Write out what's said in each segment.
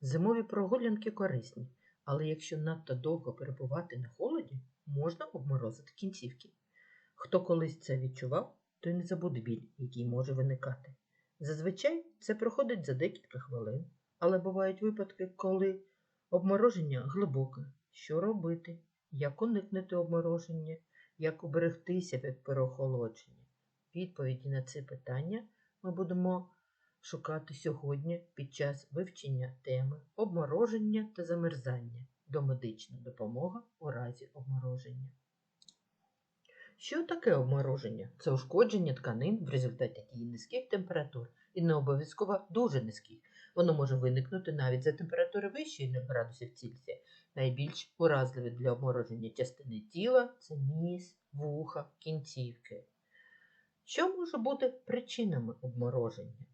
Зимові прогулянки корисні, але якщо надто довго перебувати на холоді, можна обморозити кінцівки. Хто колись це відчував, той не забуде біль, який може виникати. Зазвичай це проходить за декілька хвилин, але бувають випадки, коли обмороження глибоке. Що робити? Як уникнути обмороження? Як уберегтися від переохолодження? Відповіді на це питання ми будемо шукати сьогодні під час вивчення теми обмороження та замерзання домедична допомога у разі обмороження. Що таке обмороження? Це ушкодження тканин в результаті дії низьких температур і не обов'язково дуже низьких. Воно може виникнути навіть за температури вищої 0 градусів Цельсія. Найбільш уразливі для обмороження частини тіла це ніс, вуха, кінцівки. Що може бути причинами обмороження?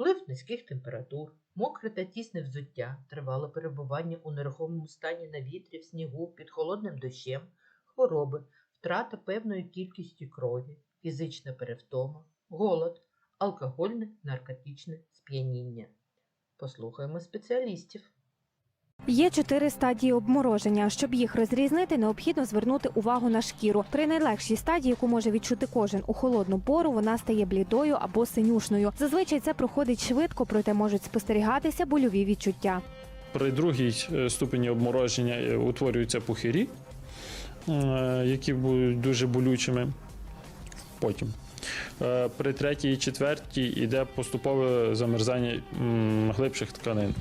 Вплив низьких температур, мокре та тісне взуття, тривале перебування у нерухомому стані на вітрі, в снігу, під холодним дощем, хвороби, втрата певної кількості крові, фізична перевтома, голод, алкогольне наркотичне сп'яніння. Послухаємо спеціалістів. Є чотири стадії обмороження. Щоб їх розрізнити, необхідно звернути увагу на шкіру. При найлегшій стадії, яку може відчути кожен у холодну пору, вона стає блідою або синюшною. Зазвичай це проходить швидко, проте можуть спостерігатися больові відчуття. При другій е, ступені обмороження е, утворюються пухирі, е, які будуть дуже болючими. Потім. При третій і четвертій йде поступове замерзання глибших тканин.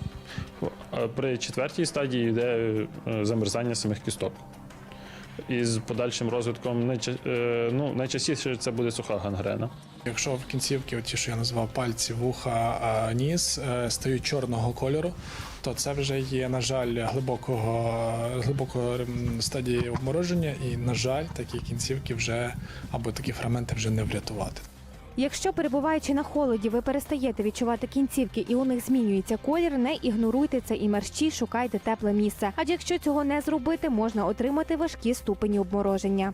А При четвертій стадії йде е, замерзання самих кісток. І з подальшим розвитком е, ну, найчастіше це буде суха гангрена. Якщо в кінцівки, ті, що я назвав пальці, вуха, ніс, е, стають чорного кольору, то це вже є, на жаль, глибокого, глибокого стадії обмороження, і, на жаль, такі кінцівки вже або такі фрагменти вже не врятувати. Якщо перебуваючи на холоді, ви перестаєте відчувати кінцівки і у них змінюється колір, не ігноруйте це і мерщій шукайте тепле місце. Адже якщо цього не зробити, можна отримати важкі ступені обмороження.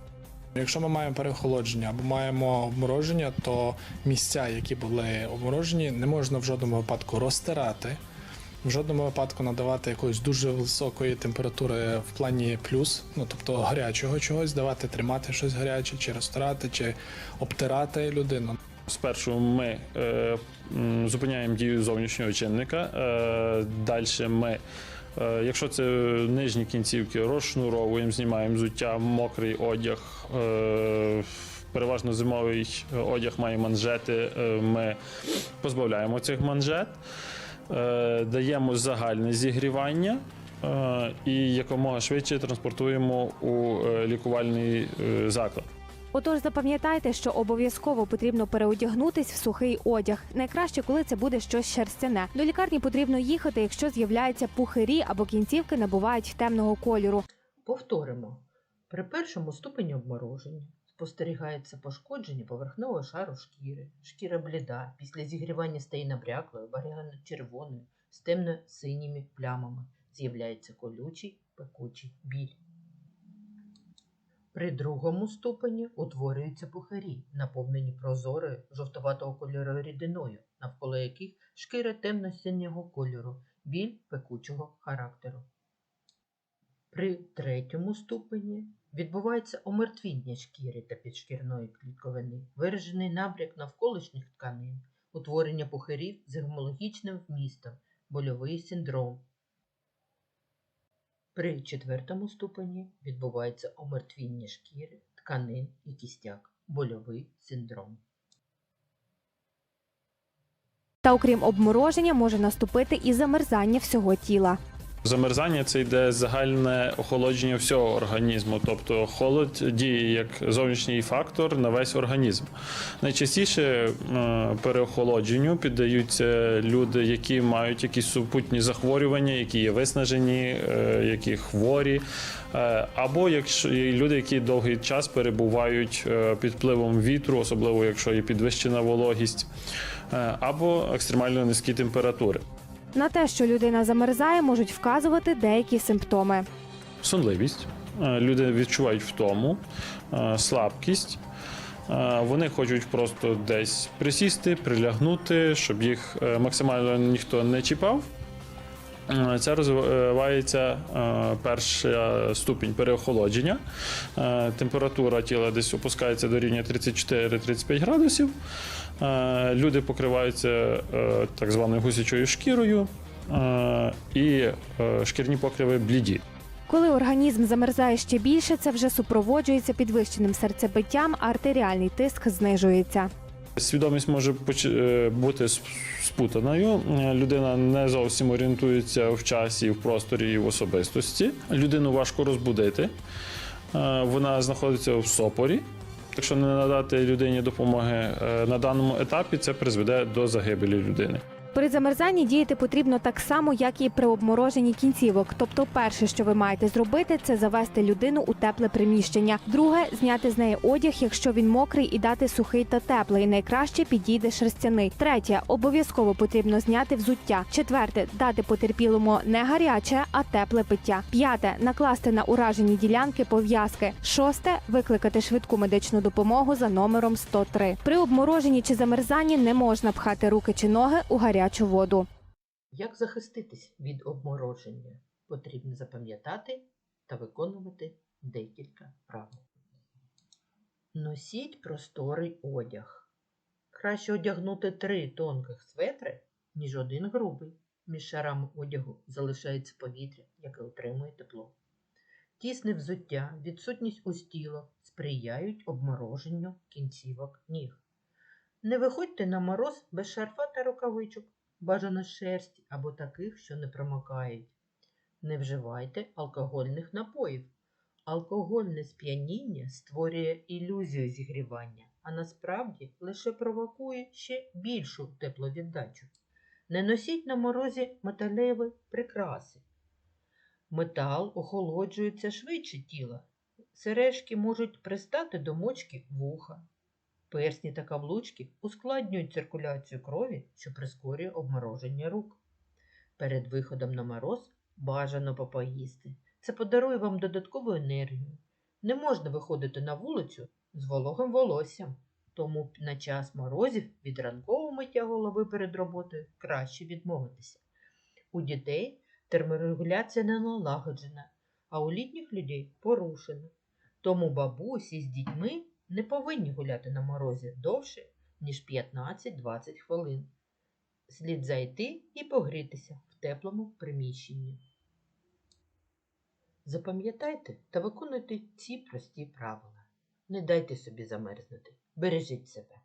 Якщо ми маємо переохолодження або маємо обмороження, то місця, які були обморожені, не можна в жодному випадку розтирати, в жодному випадку надавати якоїсь дуже високої температури в плані плюс, ну тобто гарячого чогось, давати тримати щось гаряче, чи розтирати, чи обтирати людину. Спершу ми е, зупиняємо дію зовнішнього чинника. Е, Далі ми, е, якщо це нижні кінцівки, розшнуровуємо, знімаємо взуття, мокрий одяг. Е, переважно зимовий одяг має манжети. е, Ми позбавляємо цих манжет, е, даємо загальне зігрівання. е, І якомога швидше транспортуємо у лікувальний заклад. Отож, запам'ятайте, що обов'язково потрібно переодягнутись в сухий одяг. Найкраще, коли це буде щось шерстяне. До лікарні потрібно їхати, якщо з'являються пухирі або кінцівки набувають темного кольору. Повторимо. При першому ступені обмороження спостерігається пошкодження поверхневого шару шкіри. Шкіра бліда, після зігрівання стає набряклою, багряно-червоною, з темно-синіми плямами. З'являється колючий, пекучий біль. При другому ступені утворюються пухарі, наповнені прозорою жовтуватого кольору рідиною, навколо яких шкіра темно-синього кольору, біль пекучого характеру. При третьому ступені відбувається омертвіння шкіри та підшкірної клітковини, виражений набряк навколишніх тканин, утворення пухирів з гемологічним вмістом, больовий синдром. При четвертому ступені відбувається омертвіння шкіри, тканин і кістяк, больовий синдром. Та окрім обмороження, може наступити і замерзання всього тіла. Замерзання це йде загальне охолодження всього організму, тобто холод діє як зовнішній фактор на весь організм. Найчастіше е, переохолодженню піддаються люди, які мають якісь супутні захворювання, які є виснажені, е, які хворі, е, або якщо люди, які довгий час перебувають під впливом вітру, особливо якщо є підвищена вологість, або екстремально низькі температури. На те, що людина замерзає, можуть вказувати деякі симптоми. сонливість. Е, Люди відчувають втому, е, слабкість. Е, Вони хочуть просто десь присісти, прилягнути, щоб їх максимально ніхто не чіпав. Це розвивається перша ступінь переохолодження. Температура тіла десь опускається до рівня 34-35 градусів. Е, Люди покриваються е, так званою гусячою шкірою, е, і шкірні покриви бліді. Коли організм замерзає ще більше, це вже супроводжується підвищеним серцебиттям, а артеріальний тиск знижується. Свідомість може бути спутаною. Людина не зовсім орієнтується в часі, в просторі і в особистості. Людину важко розбудити. Вона знаходиться в сопорі. Якщо не надати людині допомоги е, на даному етапі, це призведе до загибелі людини. При замерзанні діяти потрібно так само, як і при обмороженні кінцівок. Тобто, перше, що ви маєте зробити, це завести людину у тепле приміщення. Друге зняти з неї одяг, якщо він мокрий, і дати сухий та теплий. Найкраще підійде шерстяний. Третє обов'язково потрібно зняти взуття. Четверте дати потерпілому не гаряче, а тепле пиття. П'яте накласти на уражені ділянки пов'язки. Шосте викликати швидку медичну допомогу за номером 103. При обмороженні чи замерзанні не можна пхати руки чи ноги у гарячу воду. Як захиститись від обмороження? Потрібно запам'ятати та виконувати декілька правил. Носіть просторий одяг. Краще одягнути три тонких светри, ніж один грубий. Між шарами одягу залишається повітря, яке отримує тепло. Тісне взуття, відсутність устілок сприяють обмороженню кінцівок ніг. Не виходьте на мороз без шарфа та рукавичок, бажано з шерсті або таких, що не промокають. Не вживайте алкогольних напоїв. Алкогольне сп'яніння створює ілюзію зігрівання, а насправді лише провокує ще більшу тепловіддачу. Не носіть на морозі металеві прикраси. Метал охолоджується швидше тіла. Сережки можуть пристати до мочки вуха. Персні та каблучки ускладнюють циркуляцію крові, що прискорює обмороження рук. Перед виходом на мороз бажано попоїсти. Це подарує вам додаткову енергію. Не можна виходити на вулицю з вологим волоссям, тому на час морозів від ранкового миття голови перед роботою краще відмовитися. У дітей терморегуляція не налагоджена, а у літніх людей порушена. Тому бабусі з дітьми не повинні гуляти на морозі довше, ніж 15-20 хвилин. Слід зайти і погрітися в теплому приміщенні. Запам'ятайте та виконуйте ці прості правила. Не дайте собі замерзнути. Бережіть себе.